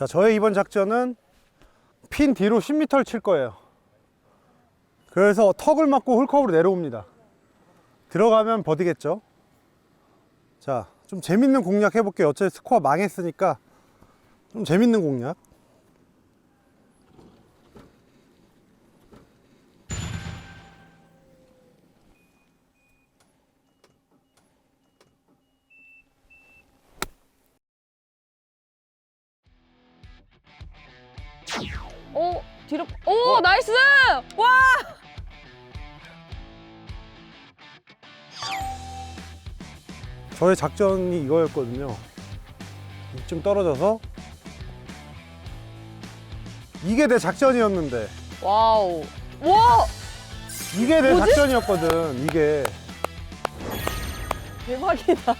자, 저의 이번 작전은 핀 뒤로 10m를 칠 거예요. 그래서 턱을 맞고 홀컵으로 내려옵니다. 들어가면 버디겠죠? 자, 좀 재밌는 공략 해볼게요. 어차피 스코어 망했으니까 좀 재밌는 공략. 오 뒤로 오 나이스! 와! 저의 작전이 이거였거든요. 이쯤 떨어져서. 이게 내 작전이었는데. 와우. 와! 이게 내 뭐지? 작전이었거든. 이게. 대박이다